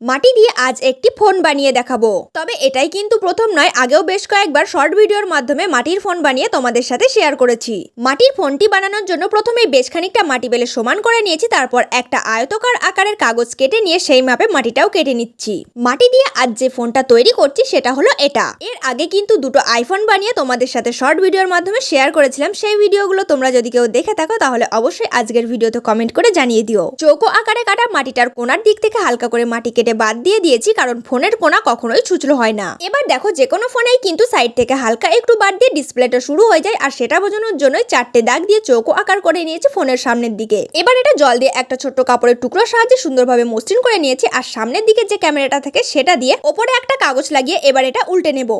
মাটি দিয়ে আজ একটি ফোন বানিয়ে দেখাবো। তবে এটাই কিন্তু প্রথম নয়, আগেও বেশ কয়েকবার শর্ট ভিডিওর মাধ্যমে মাটির ফোন বানিয়ে তোমাদের সাথে শেয়ার করেছি। মাটির ফোনটি বানানোর জন্য প্রথমে বেশ খানিকটা মাটি বেলে সমান করে নিয়েছি, তারপর একটা আয়তকার আকারের কাগজ কেটে নিয়ে সেই মাপে মাটিটাও কেটে নিচ্ছি। মাটি দিয়ে আজ যে ফোনটা তৈরি করছি সেটা হলো এটা। এর আগে কিন্তু দুটো আইফোন বানিয়ে তোমাদের সাথে শর্ট ভিডিওর মাধ্যমে শেয়ার করেছিলাম, সেই ভিডিওগুলো তোমরা যদি কেউ দেখে থাকো, তাহলে অবশ্যই আজকের ভিডিওতে কমেন্ট করে জানিয়ে দিও। চৌকো আকারে কাটা মাটিটার কোনার দিক থেকে হালকা করে মাটি কেটে বাদ দিয়ে দিয়েছি কারণ ফোনের কোনা কখনোই ছুচলো হয় না। এবার দেখো যে কোনো ফোনেই কিন্তু সাইড থেকে হালকা একটু বাদ দিয়ে ডিসপ্লেটা শুরু হয়ে যায় আর সেটা বোঝানোর জন্যই চারটে দাগ দিয়ে চৌকো আকার করে নিয়েছি ফোনের সামনের দিকে। এবার এটা জল দিয়ে একটা ছোট্ট কাপড়ের টুকরোর সাহায্যে সুন্দরভাবে মসৃণ করে নিয়েছি আর সামনের দিকে যে ক্যামেরাটা থাকে সেটা দিয়ে ওপরে একটা কাগজ লাগিয়ে এবার এটা উল্টে নেব।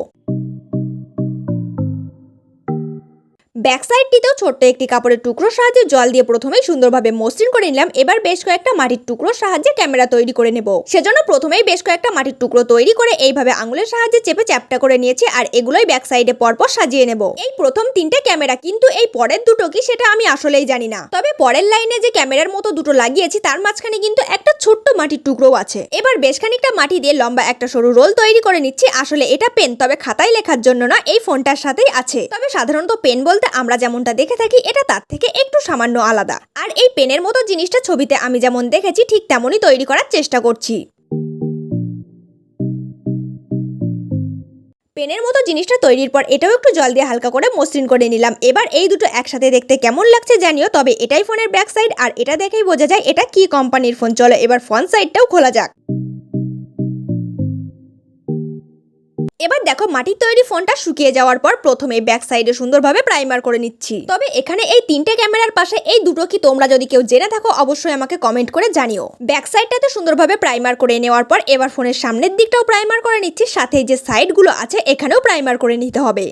ব্যাক সাইডটিতেও ছোট্ট একটি কাপড়ের টুকরোর সাহায্যে জল দিয়ে প্রথমেই সুন্দরভাবে মসৃণ করে নিলাম। এবার বেশ কয়েকটা মাটির টুকরোর সাহায্যে ক্যামেরা তৈরি করে নেব। সেজন্য প্রথমেই বেশ কয়েকটা মাটির টুকরো তৈরি করে এইভাবে আঙুলের সাহায্যে চেপে চ্যাপটা করে নিয়েছি আর এগুলোই ব্যাক সাইডে পরপর সাজিয়ে নেব। এই প্রথম তিনটে ক্যামেরা কিন্তু এই পরের দুটো কি সেটা আমি আসলেই জানি না। তবে পরের লাইনে যে ক্যামেরার মতো দুটো লাগিয়েছি, তার মাঝখানে কিন্তু একটা ছোট্ট মাটির টুকরো আছে। এবার বেশ খানিকটা মাটি দিয়ে লম্বা একটা সরু রোল তৈরি করে নিচ্ছি। আসলে এটা পেন, তবে খাতায় লেখার জন্য না, এই ফোনটার সাথেই আছে। তবে সাধারণত পেন বলতে আমরা যেমনটা দেখে থাকি, এটা তার থেকে একটু সামান্য আলাদা। আর এই পেনের মতো জিনিসটা ছবিতে আমি যেমন দেখেছি, ঠিক তেমনই তৈরি করার চেষ্টা করছি। পেনের মতো জিনিসটা তৈরির পর এটাও একটু জল দিয়ে হালকা করে মসৃণ করে নিলাম। এবার এই দুটো একসাথে দেখতে কেমন লাগছে জানিও, তবে এটাই ফোনের ব্যাক সাইড, আর এটা দেখেই বোঝা যায় এটা কি কোম্পানির ফোন। চলো এবার ফ্রন্ট সাইডটাও খোলা যাক। এবার দেখো মাটির তৈরি ফোনটা শুকিয়ে যাওয়ার পর প্রথমে ব্যাক সাইডে সুন্দরভাবে প্রাইমার করে নিচ্ছি। তবে এখানে এই তিনটে ক্যামেরার পাশে এই দুটো কি তোমরা যদি কেউ জেনে থাকো, অবশ্যই আমাকে কমেন্ট করে জানিও। ব্যাক সাইডটাতে সুন্দরভাবে প্রাইমার করে নেওয়ার পর এবার ফোনের সামনের দিকটাও প্রাইমার করে নিচ্ছি, সাথে যে সাইডগুলো আছে, এখানেও প্রাইমার করে নিতে হবে।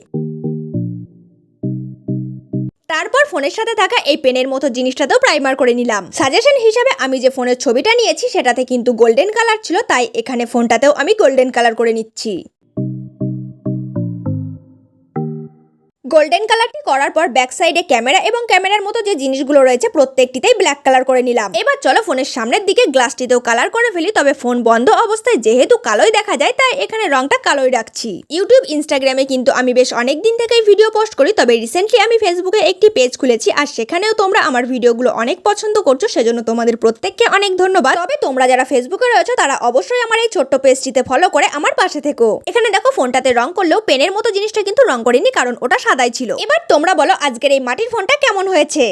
তারপর ফোনের সাথে থাকা এই পেনের মতো জিনিসটাতেও প্রাইমার করে নিলাম। সাজেশন হিসাবে আমি যে ফোনের ছবিটা নিয়েছি, সেটাতে কিন্তু গোল্ডেন কালার ছিল, তাই এখানে ফোনটাতেও আমি গোল্ডেন কালার করে নিচ্ছি। গোল্ডেন কালারটি করার পর ব্যাক সাইডে ক্যামেরা এবং ক্যামেরার মতো যে জিনিসগুলো রয়েছে প্রত্যেকটিতেই ব্ল্যাক কালার করে নিলাম। এবার চলো ফোনের সামনের দিকে গ্লাসটিতেও কালার করে ফেলি, তবে ফোন বন্ধ অবস্থায় যেহেতু কালোই দেখা যায়, তাই এখানে রংটা কালোই রাখছি। ইউটিউব ইনস্টাগ্রামে কিন্তু আমি বেশ অনেক দিন থেকেই ভিডিও পোস্ট করি, তবে রিসেন্টলি আমি ফেসবুকে একটি পেজ খুলেছি, আর সেখানেও তোমরা আমার ভিডিওগুলো অনেক পছন্দ করছ, সেজন্য তোমাদের প্রত্যেককে অনেক ধন্যবাদ। তবে তোমরা যারা ফেসবুকে রয়েছো, তারা অবশ্যই আমার এই ছোট্ট পেজটিতে ফলো করে আমার পাশে থেকো। এখানে দেখো ফোনটাতে রং করলেও পেনের মতো জিনিসটা কিন্তু রং করিনি, কারণ ওটা সাদাই ছিল। এবার তোমরা বলো আজকের এই মাটির ফোনটা কেমন হয়েছে?